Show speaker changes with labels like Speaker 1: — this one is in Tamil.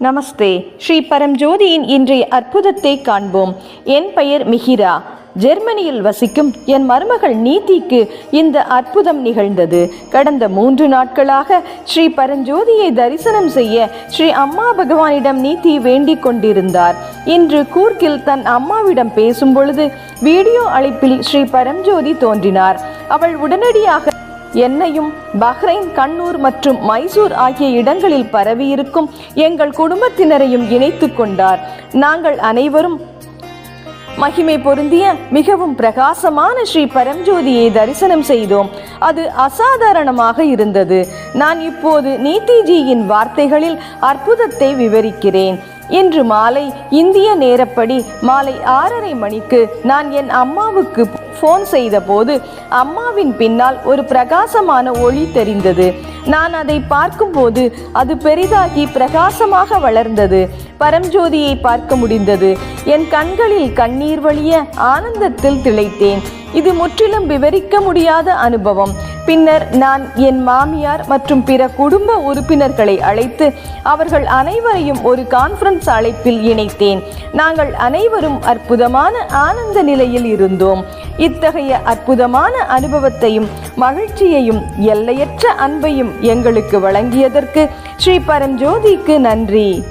Speaker 1: நமஸ்தே. ஸ்ரீ பரம்ஜோதியின் இன்றைய அற்புதத்தை காண்போம். என் பெயர் மிகிரா. ஜெர்மனியில் வசிக்கும் என் மருமகள் நீதிக்கு இந்த அற்புதம் நிகழ்ந்தது. கடந்த மூன்று நாட்களாக ஸ்ரீ பரஞ்சோதியை தரிசனம் செய்ய ஸ்ரீ அம்மா பகவானிடம் நீதி வேண்டிக் கொண்டிருந்தார். இன்று கூர்க்கில் தன் அம்மாவிடம் பேசும் பொழுது வீடியோ அழைப்பில் ஸ்ரீ பரஞ்சோதி தோன்றினார். அவள் உடனடியாக என்னையும் பஹ்ரைன் கண்ணூர் மற்றும் மைசூர் ஆகிய இடங்களில் பரவியிருக்கும் எங்கள் குடும்பத்தினரையும் இணைத்து கொண்டார். நாங்கள் அனைவரும் மகிமை பொருந்திய மிகவும் பிரகாசமான ஸ்ரீ பரம்ஜோதியை தரிசனம் செய்தோம். அது அசாதாரணமாக இருந்தது. நான் இப்போது நீதிஜியின் வார்த்தைகளில் அற்புதத்தை விவரிக்கிறேன். இன்று மாலை இந்திய நேரப்படி மாலை ஆறரை மணிக்கு நான் என் அம்மாவுக்கு ஃபோன் செய்தபோது அம்மாவின் பின்னால் ஒரு பிரகாசமான ஒளி தெரிந்தது. நான் அதை பார்க்கும்போது அது பெரிதாகி பிரகாசமாக வளர்ந்தது. பரம்ஜோதியை பார்க்க முடிந்தது. என் கண்களில் கண்ணீர் வழிய ஆனந்தத்தில் திளைத்தேன். இது முற்றிலும் விவரிக்க முடியாத அனுபவம். பின்னர் நான் என் மாமியார் மற்றும் பிற குடும்ப உறுப்பினர்களை அழைத்து அவர்கள் அனைவரையும் ஒரு கான்ஃபரன்ஸ் அழைப்பில் இணைத்தேன். நாங்கள் அனைவரும் அற்புதமான ஆனந்த நிலையில் இருந்தோம். இத்தகைய அற்புதமான அனுபவத்தையும் மகிழ்ச்சியையும் எல்லையற்ற அன்பையும் எங்களுக்கு வழங்கியதற்கு ஸ்ரீ பரஞ்சோதிக்கு நன்றி.